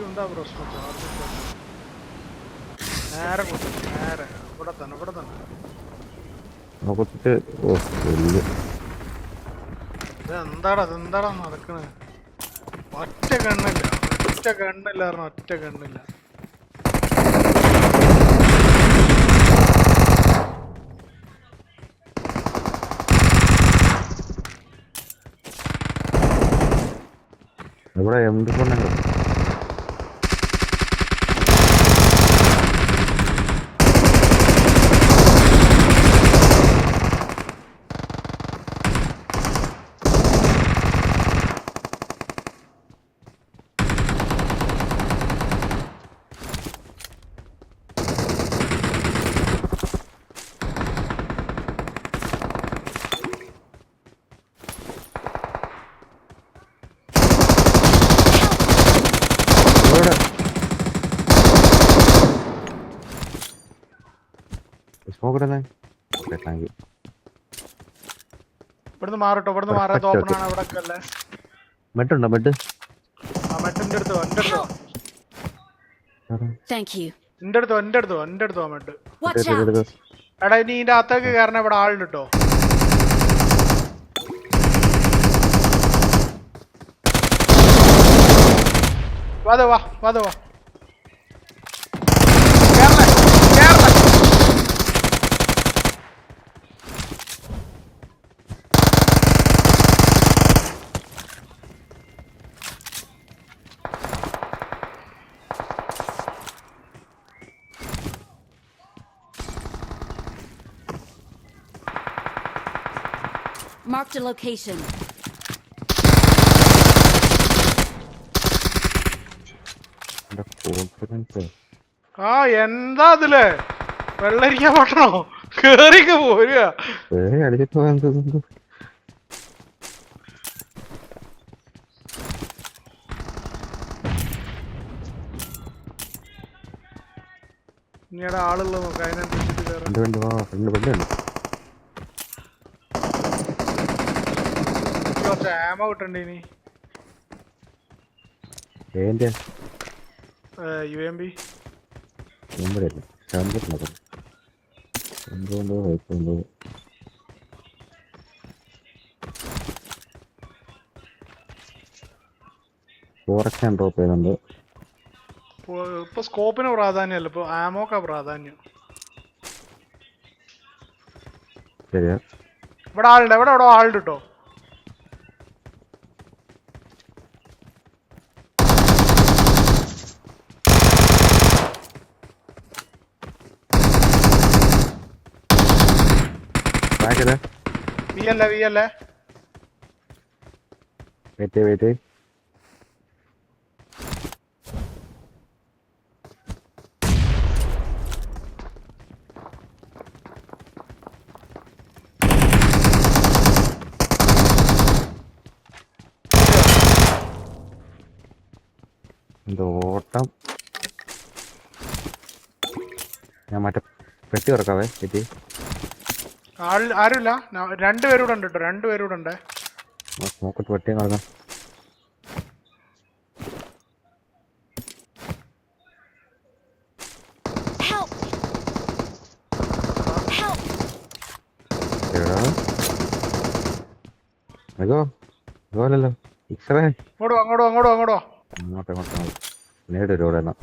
എന്താ പ്രശ്നം നേരെ കൊണ്ടു നേരെ ഇവിടെ തന്നെ ഇവിടെ തന്നെ ഓ വലിയ ഇതെന്താടാ എന്താടാ ഇത് എന്താടാ നടക്കണത് ഒറ്റ കണ്ണില്ല ഒറ്റ കണ്ണില്ല ഒറ്റ കണ്ണില്ല. ഇവിടെ കൊണ്ടുണ്ട് ഇവിടെ ഇടുന്നേ ഓക്കെ താങ്ക് യു ഇവിടുന്ന് മാറട്ടോ ഇവിടുന്ന് മാറാത്ത ഓപ്പൺ ആണ് അവിടെ ഒക്കെ അല്ലേ? ബെഡുണ്ടോ മെട്ട്? ആ മെട്ടിന്റെ അടുത്തോ എന്റെ അടുത്തോ താങ്ക് യു എന്റെ അടുത്തോ എന്റെ അടുത്തോ എന്റെ അടുത്തോ ആ മെട്ട്. എടാ നീ ഇതിന്റെ അകത്തേക്ക് കയറണ ഇവിടെ ആളുണ്ട് കേട്ടോ. വാ വാ വാ വാ. Marked a location. ആ എന്താ അതിൽ? വെള്ളരിക്കാൻ പറ്റണോ കേറിക്ക് പോരുക. ഇനിയുടെ ആളുള്ള നോക്കാം അതിനനുസരിച്ചിട്ട് കയറാം ആമ കിട്ടണ്ടേ ഇനി? ഏന്റെ യു എം ബി നമ്പരല്ല നമ്പർ എന്തോണ്ടോ ഹൈപ്പുണ്ടോ ഫോറക്ഷൻ ഡ്രോപ്പ് ചെയ്യുന്നുണ്ട് ഇപ്പൊ സ്കോപ്പിന് പ്രാധാന്യമല്ല. ഇപ്പൊ ആമോക്കാ പ്രാധാന്യം. ശരിയാ. ഇവിടെ ആളുണ്ട്. എവിടെ എവിടെ ആളുണ്ട് കേട്ടോ. ബാക്കിലെ വി അല്ലേ വി അല്ലേ വെയിറ്റ്. വെയിറ്റ് ഓട്ടം. ഞാൻ മറ്റേ പെട്ടി പെട്ടി. ആൾ ആരുമില്ല. രണ്ടുപേരും ഉണ്ട് കേട്ടോ രണ്ടുപേരും ഉണ്ട്. നോക്കട്ട് അയ്യോ ഇതുപോലല്ലോ ഇക്സറേ. അങ്ങോട്ടോ അങ്ങോട്ടോ അങ്ങോട്ടോ അങ്ങോട്ടോ. അങ്ങോട്ട് അങ്ങോട്ട് നേടൊരു ഇവിടെ എന്നാ.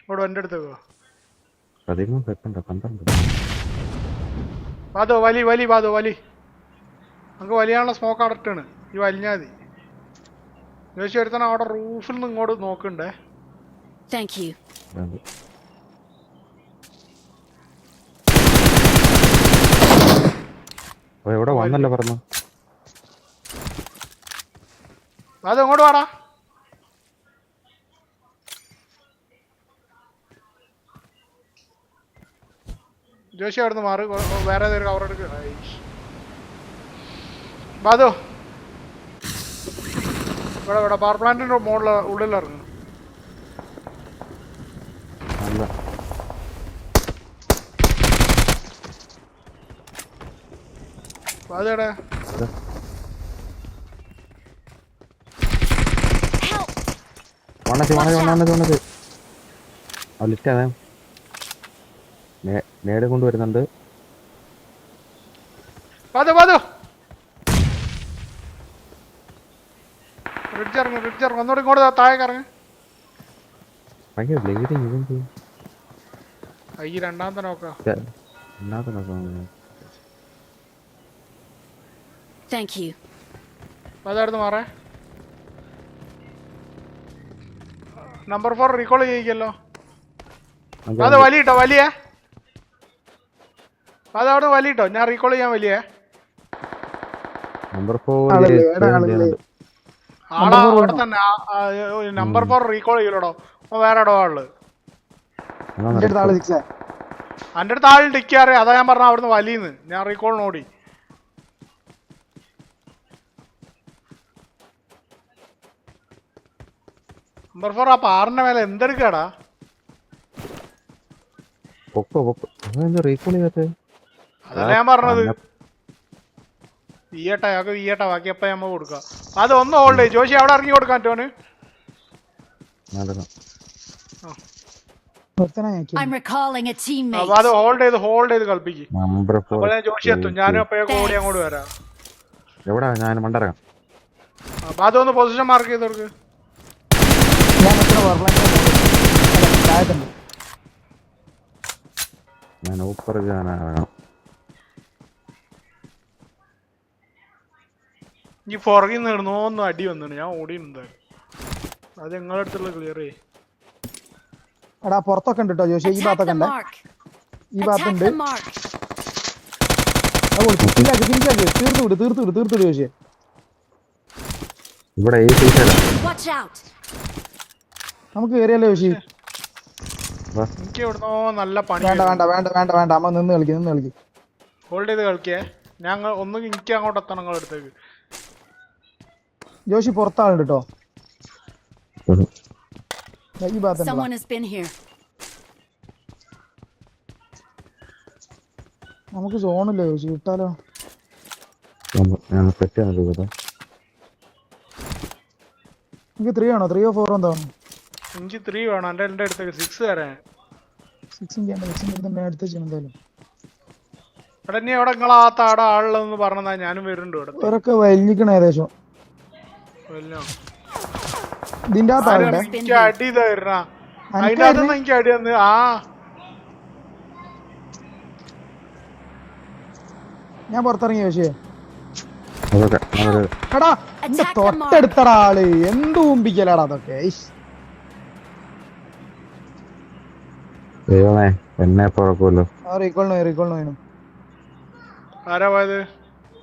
അങ്ങോട്ടോ അടുത്തേക്കോ അടുത്തേക്ക് വാ. പതിമൂന്ന് സെക്കൻഡോ പന്ത്രണ്ട്. വാതോ വലി വലി വാതോ വലി. നമുക്ക് വലിയാനുള്ള സ്മോക്ക് അടട്ടാണ് ഈ വലിഞ്ഞാൽ മതി. ചോദിച്ചു ഒരുത്തന അവിടെ റൂഫിൽ നിന്ന് ഇങ്ങോട്ട് നോക്കണ്ടേ? താങ്ക് യു എവിടെ വന്നല്ലോ പറഞ്ഞു അങ്ങോട്ട് വാടാ. ജോഷി അവിടുന്ന് മാറി. കൊ- കൊ- വേറെ ഏതൊരു കവർ എടുക്കുക ബാധു. ഇവിടെ ഇവിടെ പവർ പ്ലാന്റിന്റെ മുകളിൽ ഉള്ളിൽ ഇറങ്ങും. ബാധുടെ! വണ്ണത്തി വണ്ണത്തി. വണ്ണത്തി വണ്ണത്തി ലിറ്റ് അതെ നേട് കൊണ്ടുവരുന്നുണ്ട്. വാതു വാതു റിഡ്ജ് ഇറങ്ങും റിഡ്ജ് ഇറങ്ങും. ഒന്നുകൂടി ഇങ്ങോട്ട് താഴെ ഇറങ്ങ്. ഭയങ്കര ബ്ലേഡിങ് ഇതെന്ത് ആ, ഈ രണ്ടാമത്തെ നോക്കാം. അതായിരുന്നു മാറേ. നമ്പർ ഫോർ റീകോൾ ചെയ്യിക്കല്ലോ. അത് വലിയിട്ടോ വലിയ. അത് അവിടെ വലിയിട്ടോ ഞാൻ റീകോൾ ചെയ്യാൻ വലിയ. നമ്പർ ആളാ അവിടെ തന്നെ. നമ്പർ ഫോർ റീകോൾ ചെയ്യലോടോ. ഓ വേറെ ഇടോ ആൾ. എന്റെ അടുത്ത് ആൾ ടിക്കാറ്. അതാ ഞാൻ പറഞ്ഞ അവിടുന്ന് വലിയെന്ന് ഞാൻ റീകോൾ നോടി. നമ്പർ ഫോർ ആ പാറിന്റെ മേലെ എന്തെടുക്കാടാ? പൊക്കോ പൊക്കോ. അതെന്താ റീകോൾ ചെയ്യാത്ത അതല്ല ഞാൻ പറഞ്ഞത്. വീയട്ട അയാൾക്ക് വീയട്ട ബാക്കി അപ്പ നമ്മ കൊടുക്കാം. അത് ഒന്ന് ഹോൾഡ് ജോഷി അവിടെ ഇറങ്ങി കൊടുക്കാൻ ടോന് അത് ഹോൾഡ് ചെയ്ത് ഹോൾഡ് ചെയ്ത് കളിപ്പിക്ക്. നമ്പർ ഫോർ അപ്പോൾ ഞാൻ ജോഷി എത്തും. ഞാനും അപ്പഴേക്കും ഓടി അങ്ങോട്ട് വരാം. എവിടാ? ഞാൻ മണ്ടറങ്ങാം അപ്പൊ അതൊന്ന് പൊസിഷൻ മാർക്ക് ചെയ്ത് കൊടുക്ക്. ഞാൻ ഞാൻ ഊപ്പർ ഞാൻ ഇറങ്ങാം ഈ പുറകിൽ നിന്ന് ഇടുന്നോന്ന് അടി വന്നിട്ട് ഞാൻ ഓടി എന്തായാലും. അത് നിങ്ങളുടെ അടുത്തുള്ള ക്ലിയർ ചെയ്യ് എടാ പുറത്തൊക്കെ ഉണ്ട് കേട്ടോ ജോഷി. ഈ ഭാഗത്തൊക്കെ ഉണ്ട്. ഈ ഭാഗത്തുണ്ട് തീർത്തു വിട് തീർത്തു വിട് തീർത്തു വിട് ജോഷി. ഇവിടെ ഈ. നമുക്ക് കയറിയല്ലോ ജോഷി? എനിക്ക് നല്ല പണി വേണ്ട വേണ്ട വേണ്ട വേണ്ട വേണ്ട. അമ്മ നിന്ന് കളിക്കും നിന്ന് കളിക്കും. ഹോൾഡ് ചെയ്ത് കളിക്കേ. ഞങ്ങൾ ഒന്ന് എനിക്ക് അങ്ങോട്ട് എത്തണം നിങ്ങളുടെ അടുത്തേക്ക്. ജോഷി പുറത്താളുണ്ട് കേട്ടോ ദാ ഈ ഭാഗത്തുണ്ട് Someone has been here. നമുക്ക് സോണില്ല ജോഷി? വിട്ടാലോ? പെട്ടി എനിക്ക് ത്രീ ആണോ ത്രീയോ ഫോറോ എന്താ എനിക്ക് ത്രീ വേണം. എന്റെ എന്റെ അടുത്ത് സിക്സ് തരാൻ. ചെയ്യണം എന്തായാലും. നിങ്ങളാ താടെ പറഞ്ഞാ ഞാനും വരുന്നുണ്ട് ഇവിടെ. വലിഞ്ഞിക്കണ ഏകദേശം. ഇതിന്റെ അകത്ത് ആരും ആളുണ്ട്? എനിക്ക് അടി തരണ? അതിന്റെ അനക്കായിരുന്നു? അകത്തുനിന്ന് എനിക്ക് അടി തന്ന്. ആ. ഞാൻ പുറത്തിറങ്ങി പക്ഷേ തൊട്ടടുത്തടാൾ എടാ എന്റെ. ആൾ. എന്ത് ഊമ്പിക്കലാടാ അതൊക്കെ. ദൈവമേ എന്നെ പുറക്കുമല്ലോ റീകോളിന് റീകോളിന് ആരാ പോയത്?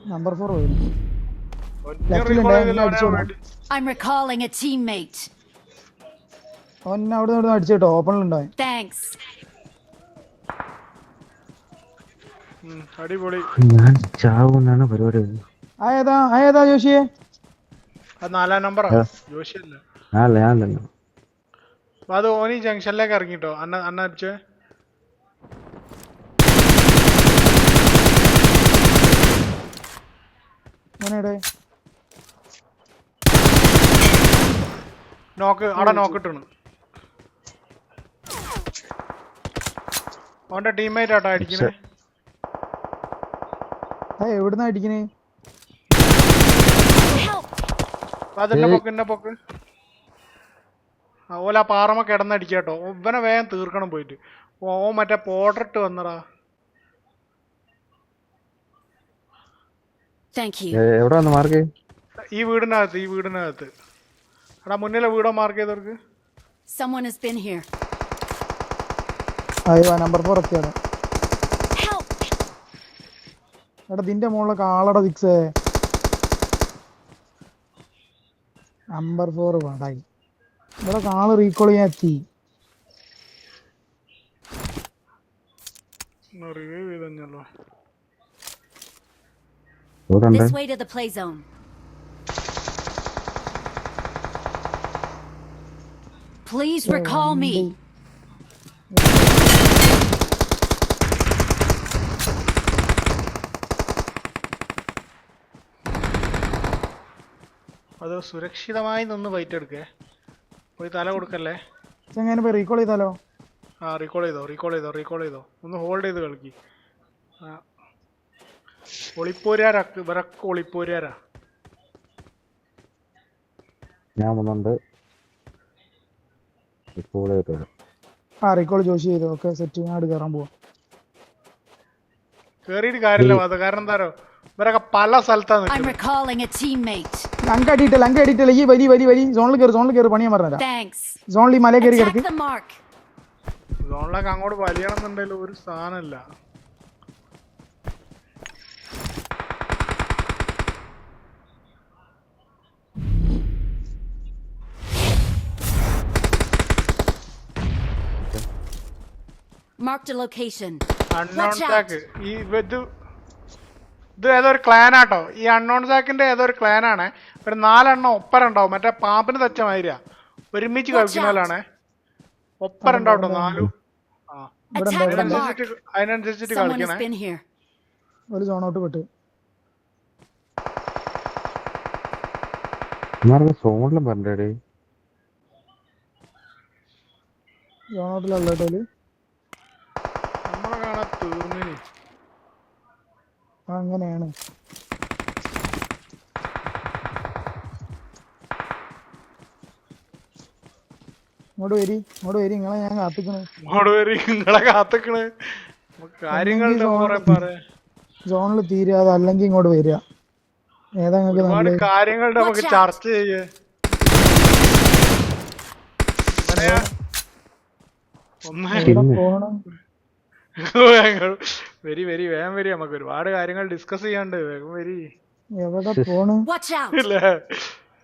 നമ്പർ ഫോർ പോയിന്. I'm recalling a teammate. അവൻ അവിടെ നിന്ന് അടിച്ചു കേട്ടോ ഓപ്പണിലുണ്ടോ Thanks. ഉം, അടിപൊളി. ഞാൻ ചാവുന്നാണ് പരിപാടി. ആ ഏതാ ആ. ഏതാ ജോഷിയെ അത് നാലാം നമ്പറാ. ജോഷിയല്ല ഞാനല്ല ഞാനല്ല അത് ഓനി ജംഗ്ഷനിലേക്ക് ഇറങ്ങിട്ടോ. അന്ന അന്ന അടിച്ചേ. മോനേടെ നോക്ക് അവിടെ നോക്കിട്ടാണ് അവന്റെ ടീംമേറ്റ് ആട്ടോ അടിക്കണേ. എവിടുന്ന എവിടുന്നാ അടിക്കണേ? അതിന്റെ പൊക്ക് എന്നെ പൊക്ക്. ആ, ഓല ആ പാറമ കിടന്നടിക്കാട്ടോ ഇവനെ വേഗം തീർക്കണം പോയിട്ട്. ഓ മറ്റേ പോട്ടറിട്ട് വന്നടാ. ഈ വീടിനകത്ത് ഈ വീടിനകത്ത്. എടാ മുന്നിലെ വീടോ മാർക്ക് ചെയ്തവർക്ക് Someone has been here. അയ്യോ നമ്പർ ഫോർ എത്തിയാണ് Help. എടാ ഇതിന്റെ മുകളിലൊക്കെ ആളടാ സിക്സ് നമ്പർ ഫോർ പാടായി ഇവിടെ ആൾ റീകോൾ ചെയ്യാൻ എത്തി. റിവൈവ് ചെയ്തല്ലോ This way to the play zone. Please recall me. അത് സുരക്ഷിതമായി നിന്ന് ഫൈറ്റ് എടുക്കേ. പോയി തല കൊടുക്കല്ലേ? ചെങ്ങനെ പോയി റീകോൾ ചെയ്താലോ? ആ റീകോൾ ചെയ്തോ റീകോൾ ചെയ്തോ റീകോൾ ചെയ്തോ. ഒന്ന് ഹോൾഡ് ചെയ്ത് കളിക്ക്. ഒളിപ്പോരാരാ? ഇവരൊക്കെ ഒളിപ്പോരാരാ? ഞാൻ വന്നുണ്ട് ഇപ്പോൾ ചെയ്തത് ആ റീകോൾ ജോഷി ചെയ്തു. ഓക്കെ സെറ്റ് ഞാൻ അടുത്ത് കയറാൻ പോവാം. കേറിയിട്ട് കാര്യമില്ല അത് കാരണം എന്താരോ ഇവരൊക്കെ പല സ്ഥലത്താണ് I'm recalling a teammate. Lanka അടിയിട്ടില്ല Lanka അടിയിട്ടില്ല? ഈ വരി വരി വരി. സോണിൽ കയറി സോണിൽ കയറി പണിയാൻ പറഞ്ഞുതരാം. Thanks. സോണിൽ ഈ മല കയറി Attack കിടക്ക്. the mark. സോണിലൊക്കെ അങ്ങോട്ട് വലിയണമെന്നുണ്ടെങ്കിൽ ഒരു സാധനമില്ല. Marked a location. Unknown Watch സാക്ക് ഈ ഇത് ഇത് ഒരു ക്ലാൻ ആട്ടോ? ഈ അൺനോൺ സാക്കിന്റെ ഏതോ ഒരു ക്ലാൻ ആണ്? ഒരു നാലെണ്ണം ഒപ്പര ഉണ്ടാവും മറ്റേ പാമ്പിന് തച്ച മാതിരിയാ. ഒരുമിച്ച് Watch കളിക്കുന്നവരാണ് ഒപ്പര ഉണ്ടാവട്ടോ നാലും. അതിനനുസരിച്ചിട്ട് അതിനനുസരിച്ചിട്ട് Someone has കളിക്കണേ ഒരു സോണോട്ട് പെട്ട്. സോണിലും പറഞ്ഞേ സോണോട്ടിലുള്ള തീർന്നിനി. അങ്ങനെയാണ്. ഇങ്ങോട്ട് വരി ഇങ്ങോട്ട് വരി നിങ്ങളെ ഞാൻ കാത്തിക്കണേ. ഇങ്ങോട്ട് വരി നിങ്ങളെ കാത്തിക്കണ്. നമുക്ക് കാര്യങ്ങളുടെ കുറെ പറയാ സോണിൽ തീരാതെ അല്ലെങ്കിൽ ഇങ്ങോട്ട് വരിക. ഏതാ നിങ്ങൾക്ക് ഒരുപാട് നല്ലത് കാര്യങ്ങളുടെ നമുക്ക് ചർച്ച ചെയ്യേ. ഒന്ന് വരി വരി വേഗം വരി. നമുക്ക് ഒരുപാട് കാര്യങ്ങൾ ഡിസ്കസ് ചെയ്യാണ്ട് വേഗം വരി. എവിടെ പോണ്?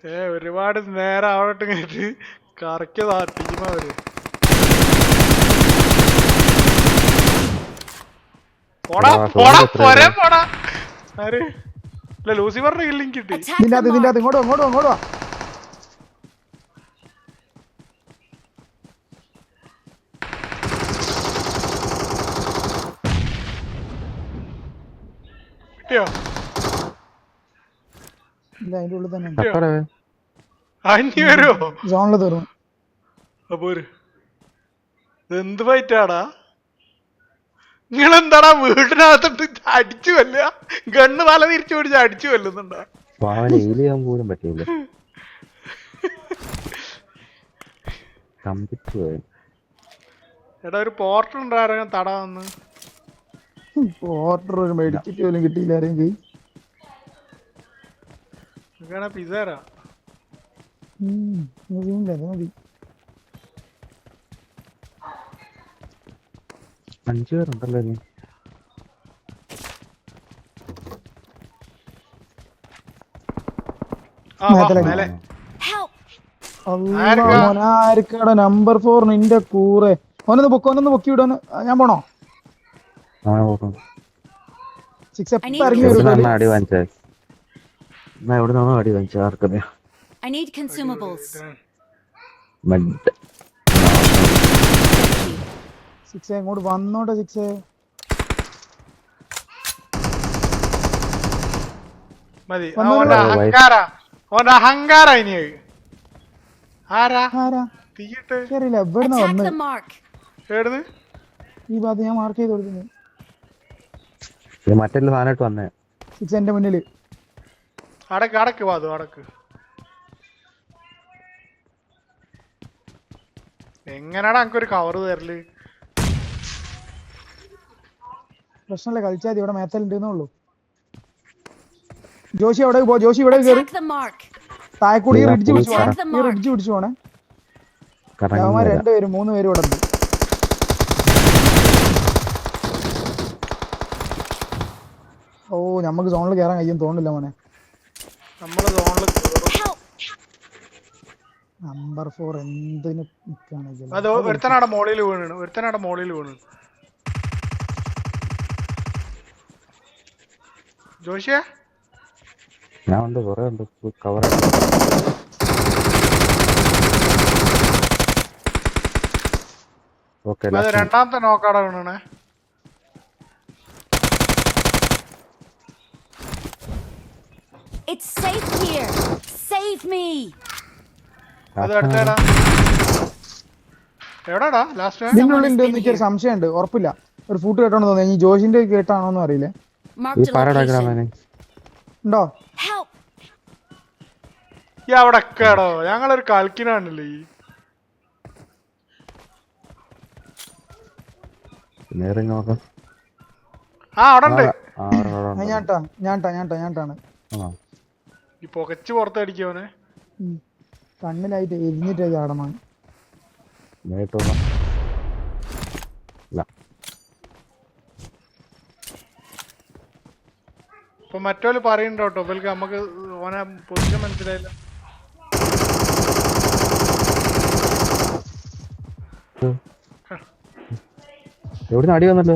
ഏ ഒരുപാട് നേരം ആവട്ടെ കഴിഞ്ഞിട്ട് കറക്കിയതാ ടീം അവർ. പോടാ പോടാ പോരെ പോടാ. ആര്? ഇല്ല ലൂസിഫറിന്റെ കില്ലിങ് കിട്ടി. ഇതിന്റെ അത് ഇങ്ങോട്ടോ. വാ, ഇങ്ങോട്ട് കിട്ടിയോ? ഇല്ല അതിന്റെ ഉള്ളിൽ തന്നെ ഉണ്ട്. തപ്പടേ അഞ്ഞു വരുമോ സോണിൽ തീർന്നു. അപ്പൊ എന്ത് ഫൈറ്റാടാ നിങ്ങൾ എന്താടാ വീടിനകത്തിട്ട് അടിച്ചു വല്ല ഗണ്ണ് തല തിരിച്ചു പിടിച്ച് അടിച്ചു കൊല്ലുന്നുണ്ടാ പാവന് എയിൽ ചെയ്യാൻ പോലും പറ്റിയില്ല. പോയി. എടാ ഒരു പോർട്ടൽ ഉണ്ടായിരുന്നു തടാ വന്ന്. ഓർഡർ ഒരു മെഡിക്കറ്റ് പോലും കിട്ടിയില്ല ആരെങ്കിൽ മതി. അഞ്ചു പേരുണ്ടല്ലോ നീ? ആർക്കാടെ നമ്പർ ഫോർ നിന്റെ കൂറെ. ഒന്നൊന്ന് പൊക്കി ഒന്നൊന്ന് പൊക്കി വിടാന് ഞാൻ പോണോ? I need consumables. സിക്സ് ഇങ്ങോട്ട് വന്നോട്ടെ സിക്സ് മതി. ഓന്റെ. അഹങ്കാര. ഓന്റെ അഹങ്കാര ഇനി. ആരാ? ആരാ? തീയിട്ട്. എനിക്കറിയില്ല എവിടുന്ന Attack വന്ന്? the mark. ഈ ഭാഗത്ത് ഞാൻ മാർക്ക് ചെയ്ത് കൊടുക്കുന്നു മറ്റെല്ലാം സാധനമായിട്ട് വന്നേ. സിക്സ് എന്റെ മുന്നിൽ അടക്ക് അടക്ക് വാതു അടക്ക്. എങ്ങനെയാടാ എനിക്കൊരു കവർ തരൽ? പ്രശ്നമില്ല കളിച്ചാൽ മതി ഇവിടെ മേത്തലുണ്ടെന്നേ ഉള്ളൂ. ജോഷി അവിടെ പോ ജോഷി ഇവിടെ കയറി താഴെക്കൂടി റിഡ്ജ് പിടിച്ചു പോണേ. ഈ റിഡ്ജ് പിടിച്ചു പോണേ. അവന്മാർ രണ്ടുപേരും മൂന്ന് പേരും ഇവിടെ ഉണ്ട്. ഓ നമുക്ക് സോണിൽ കയറാൻ കഴിയും തോന്നില്ല മോനെ. നമ്മൾ സോണിൽ. നമ്പർ ഫോർ എന്തിന് അത് ഒരുത്തനാടെ മോളിൽ വീണു ഒരുത്തനാടെ മോളിൽ വീണു ജോഷിയ? ഞാൻ ഉണ്ട് കുറെ ഉണ്ട്. കവർ ഓക്കെ രണ്ടാമത്തെ നോക്കാടെ വീണേ It's safe here. Save me. അത് അടുത്തേടാ. എവിടാടാ? ലാസ്റ്റ് ഇതിന്റെ ഉള്ളിൽ ഉണ്ട് സംശയമുണ്ട്. ഉറപ്പില്ല. ഒരു ഫൂട്ട് കേട്ടോന്ന് തോന്നുന്നു ഇനി ജോഷിന്റെ കേട്ടാണോന്ന് അറിയില്ലേ. ഈ Marked a പാരടാക്കണ location. ഉണ്ടോ? Help! ഈ അവിടെ കേടോ ഞങ്ങളൊരു കളിക്കിനാണല്ലേ ഈ നേരെ ഇങ്ങ് നോക്കാം? ആ അവിടെ ഉണ്ട് ആ, അവിടെ, അവിടെ, ആ, അവിടെ. ഞാട്ടാ ഞാട്ടാ ഞാട്ടാ ഞാട്ടാണ്. ആ ഈ പുകച്ച് പുറത്തടിക്കവനെ. കണ്ണിലായിട്ട് എരിഞ്ഞിട്ട് ചാടണം ഇപ്പൊ മറ്റോൽ പറയണ്ടോട്ടോ കേട്ടോ ഇവർക്ക് നമുക്ക് ഓനെ പൊസിഷൻ മനസ്സിലായില്ല. എവിടുന്ന് അടി വന്നല്ലോ